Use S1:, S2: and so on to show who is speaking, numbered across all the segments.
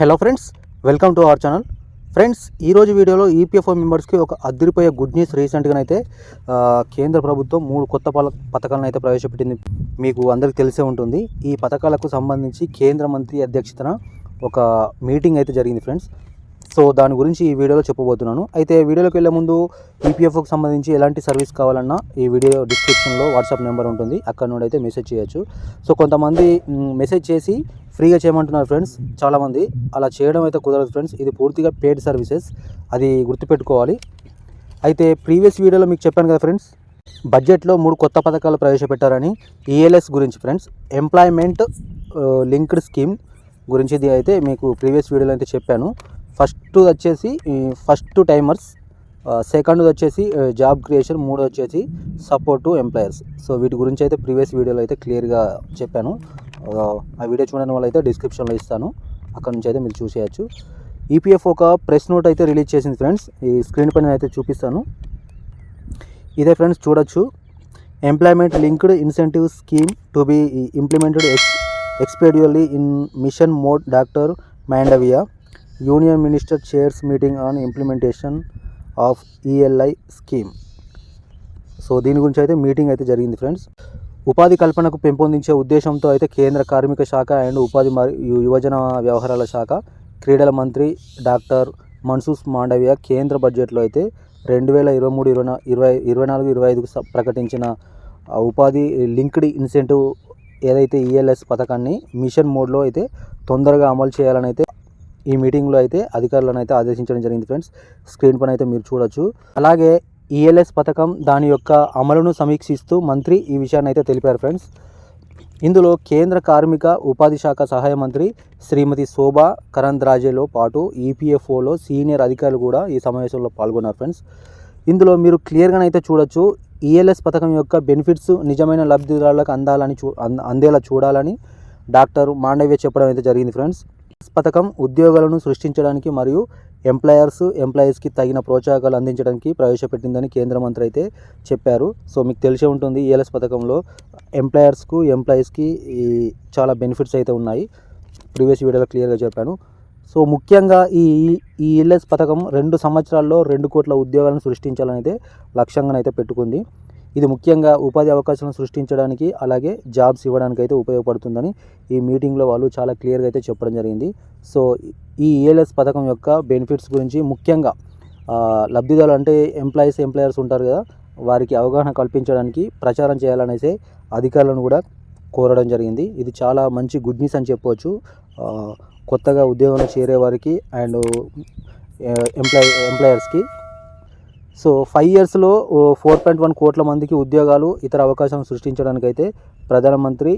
S1: Hello friends welcome to our channel. Friends ఈరోజు వీడియోలో EPFO మెంబర్స్కి ఒక అదిరిపోయే గుడ్ న్యూస్ రీసెంట్గానైతే అయితే కేంద్ర ప్రభుత్వం మూడు కొత్త పల పథకాలను అయితే ప్రవేశపెట్టింది. మీకు అందరికీ తెలిసే ఉంటుంది. ఈ పథకాలకు సంబంధించి కేంద్ర మంత్రి అధ్యక్షతన ఒక మీటింగ్ అయితే జరిగింది ఫ్రెండ్స్. సో దాని గురించి ఈ వీడియోలో చెప్పబోతున్నాను. అయితే వీడియోలోకి వెళ్ళే ముందు ఈపీఎఫ్ఓకి సంబంధించి ఎలాంటి సర్వీస్ కావాలన్నా ఈ వీడియో డిస్క్రిప్షన్లో వాట్సాప్ నెంబర్ ఉంటుంది. అక్కడ నుండి అయితే మెసేజ్ చేయొచ్చు. సో కొంతమంది మెసేజ్ చేసి ఫ్రీగా చేయమంటున్నారు ఫ్రెండ్స్. చాలామంది అలా చేయడం అయితే కుదరదు ఫ్రెండ్స్. ఇది పూర్తిగా పేడ్ సర్వీసెస్ అది గుర్తుపెట్టుకోవాలి. అయితే ప్రీవియస్ వీడియోలో మీకు చెప్పాను కదా ఫ్రెండ్స్ బడ్జెట్లో మూడు కొత్త పథకాలు ప్రవేశపెట్టారని ఈఎల్ఎస్ గురించి ఫ్రెండ్స్. ఎంప్లాయ్మెంట్ లింక్డ్ స్కీమ్ గురించి ఇది అయితే మీకు ప్రీవియస్ వీడియోలో అయితే చెప్పాను. ఫస్ట్ వచ్చేసి ఫస్ట్ టైమర్స్ సెకండ్ వచ్చేసి జాబ్ క్రియేషన్ మూడు వచ్చేసి సపోర్ట్ టు ఎంప్లాయర్స్ సో వీటి గురించి అయితే ప్రీవియస్ వీడియోలో అయితే క్లియర్గా చెప్పాను. ఆ, వీడియో చూడని వాళ్ళు అయితే డిస్క్రిప్షన్లో ఇస్తాను. అక్కడ నుంచి అయితే మీరు చూసేయచ్చు. ఈపీఎఫ్ ఒక ప్రెస్ నోట్ అయితే రిలీజ్ చేసింది ఫ్రెండ్స్ ఈ స్క్రీన్ పైన అయితే చూపిస్తాను. ఇదే ఫ్రెండ్స్ చూడొచ్చు. Employment linked incentive scheme to be implemented ex expeditiously in mission mode doctor Mandaviya union minister chairs meeting on implementation of ELI scheme. So దీని గురించి అయితే మీటింగ్ అయితే జరిగింది ఫ్రెండ్స్. ఉపాధి కల్పనకు పెంపొందించే ఉద్దేశంతో అయితే కేంద్ర కార్మిక శాఖ అండ్ ఉపాధి మరియు యువజన వ్యవహారాల శాఖ క్రీడల మంత్రి డాక్టర్ మన్సూస్ మాండవియా కేంద్ర బడ్జెట్లో అయితే రెండు వేల ఇరవై మూడు ఇరవై ఇరవై ఇరవై నాలుగు ఇరవై ఐదుకు స- ప్రకటించిన ఉపాధి లింక్డ్ ఇన్సెంటివ్ ఏదైతే ఈఎల్ఎస్ పథకాన్ని మిషన్ మోడ్లో అయితే తొందరగా అమలు చేయాలని అయితే ఈ మీటింగ్లో అయితే అధికారులను అయితే ఆదేశించడం జరిగింది ఫ్రెండ్స్. స్క్రీన్ పైన అయితే మీరు చూడొచ్చు. అలాగే ఈఎల్ఎస్ పథకం దాని యొక్క అమలును సమీక్షిస్తూ మంత్రి ఈ విషయాన్ని అయితే తెలిపారు ఫ్రెండ్స్. ఇందులో కేంద్ర కార్మిక ఉపాధి శాఖ సహాయ మంత్రి శ్రీమతి శోభా కరంద్రాజేలో పాటు ఈపీఎఫ్ఓలో సీనియర్ అధికారులు కూడా ఈ సమావేశంలో పాల్గొన్నారు ఫ్రెండ్స్. ఇందులో మీరు క్లియర్గా అయితే చూడొచ్చు. ఈఎల్ఎస్ పథకం యొక్క బెనిఫిట్స్ నిజమైన లబ్ధిదారులకు అందాలని చూ అంద- అందేలా చూడాలని డాక్టర్ మాండవ్య చెప్పడం అయితే జరిగింది ఫ్రెండ్స్. పథకం ఉద్యోగాలను సృష్టించడానికి మరియు ఎంప్లాయర్స్ ఎంప్లాయీస్కి తగిన ప్రోత్సాహకాలు అందించడానికి ప్రవేశపెట్టిందని కేంద్ర మంత్రి అయితే చెప్పారు. సో మీకు తెలిసే ఉంటుంది ఈఎల్ఎస్ పథకంలో ఎంప్లాయర్స్కు ఎంప్లాయీస్కి ఈ చాలా బెనిఫిట్స్ అయితే ఉన్నాయి. ప్రీవియస్ వీడియోలో క్లియర్గా చెప్పాను. సో ముఖ్యంగా ఈ ఈ ఈఎల్ఎస్ పథకం రెండు సంవత్సరాల్లో రెండు కోట్ల ఉద్యోగాలను సృష్టించాలని అయితే లక్ష్యంగా అయితే పెట్టుకుంది. ఇది ముఖ్యంగా ఉపాధి అవకాశాలను సృష్టించడానికి అలాగే జాబ్స్ ఇవ్వడానికి అయితే ఉపయోగపడుతుందని ఈ మీటింగ్లో వాళ్ళు చాలా క్లియర్గా అయితే చెప్పడం జరిగింది. సో ఈ ఈఎల్ఎస్ పథకం యొక్క బెనిఫిట్స్ గురించి ముఖ్యంగా లబ్ధిదారులు అంటే ఎంప్లాయీస్ ఎంప్లాయర్స్ ఉంటారు కదా వారికి అవగాహన కల్పించడానికి ప్రచారం చేయాలనేసి అధికారులను కూడా కోరడం జరిగింది. ఇది చాలా మంచి గుడ్ న్యూస్ అని చెప్పవచ్చు కొత్తగా ఉద్యోగంలో చేరే వారికి అండ్ ఎంప్లాయ్ ఎంప్లాయర్స్కి సో ఫైవ్ ఇయర్స్లో ఫోర్ పాయింట్ వన్ కోట్ల మందికి ఉద్యోగాలు ఇతర అవకాశాలను సృష్టించడానికి అయితే ప్రధానమంత్రి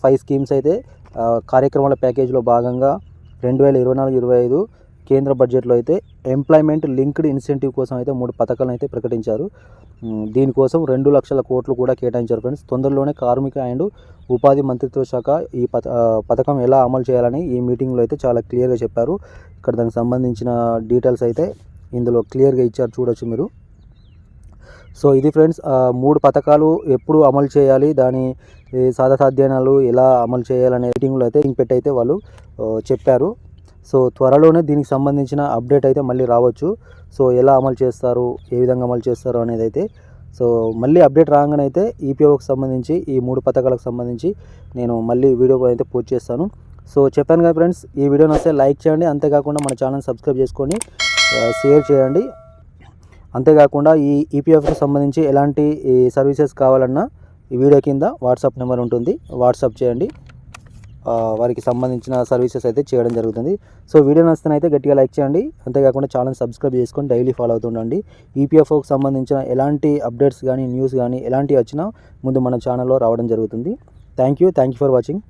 S1: ఫైవ్ స్కీమ్స్ అయితే కార్యక్రమాల ప్యాకేజీలో భాగంగా రెండు వేల ఇరవై నాలుగు ఇరవై ఐదు కేంద్ర బడ్జెట్లో అయితే ఎంప్లాయ్మెంట్ లింక్డ్ ఇన్సెంటివ్ కోసం అయితే మూడు పథకాలను అయితే ప్రకటించారు. దీనికోసం రెండు లక్షల కోట్లు కూడా కేటాయించారు ఫ్రెండ్స్. తొందరలోనే కార్మిక అండ్ ఉపాధి మంత్రిత్వ శాఖ ఈ పథ పథకం ఎలా అమలు చేయాలని ఈ మీటింగ్లో అయితే చాలా క్లియర్గా చెప్పారు. ఇక్కడ దానికి సంబంధించిన డీటెయిల్స్ అయితే ఇందులో క్లియర్గా ఇచ్చారు చూడొచ్చు మీరు. సో ఇది ఫ్రెండ్స్ మూడు పథకాలు ఎప్పుడు అమలు చేయాలి దాని సాధసాధ్యాలు ఎలా అమలు చేయాలనే మీటింగ్లో అయితే లింక్ పెట్టి అయితే వాళ్ళు చెప్పారు. సో త్వరలోనే దీనికి సంబంధించిన అప్డేట్ అయితే మళ్ళీ రావచ్చు. సో ఎలా అమలు చేస్తారు ఏ విధంగా అమలు చేస్తారు అనేది అయితే. సో మళ్ళీ అప్డేట్ రాగానే అయితే ఈపీఓకి సంబంధించి ఈ మూడు పథకాలకు సంబంధించి నేను మళ్ళీ వీడియో అయితే పోస్ట్ చేస్తాను. సో చెప్పాను కదా ఫ్రెండ్స్ ఈ వీడియోని వస్తే లైక్ చేయండి. అంతేకాకుండా మన ఛానల్ సబ్స్క్రైబ్ చేసుకొని షేర్ చేయండి. అంతేకాకుండా ఈ ఈపీఎఫ్కి సంబంధించి ఎలాంటి సర్వీసెస్ కావాలన్నా ఈ వీడియో కింద వాట్సాప్ నెంబర్ ఉంటుంది. వాట్సాప్ చేయండి. వారికి సంబంధించిన సర్వీసెస్ అయితే చేయడం జరుగుతుంది. సో వీడియో నచ్చినైతే గట్టిగా లైక్ చేయండి. అంతేకాకుండా ఛానల్ సబ్స్క్రైబ్ చేసుకొని డైలీ ఫాలో అవుతుండండి ఈపీఎఫ్ఓకి సంబంధించిన ఎలాంటి అప్డేట్స్ కానీ న్యూస్ కానీ ఎలాంటివి వచ్చినా ముందు మన ఛానల్లో రావడం జరుగుతుంది. Thank you thank you for watching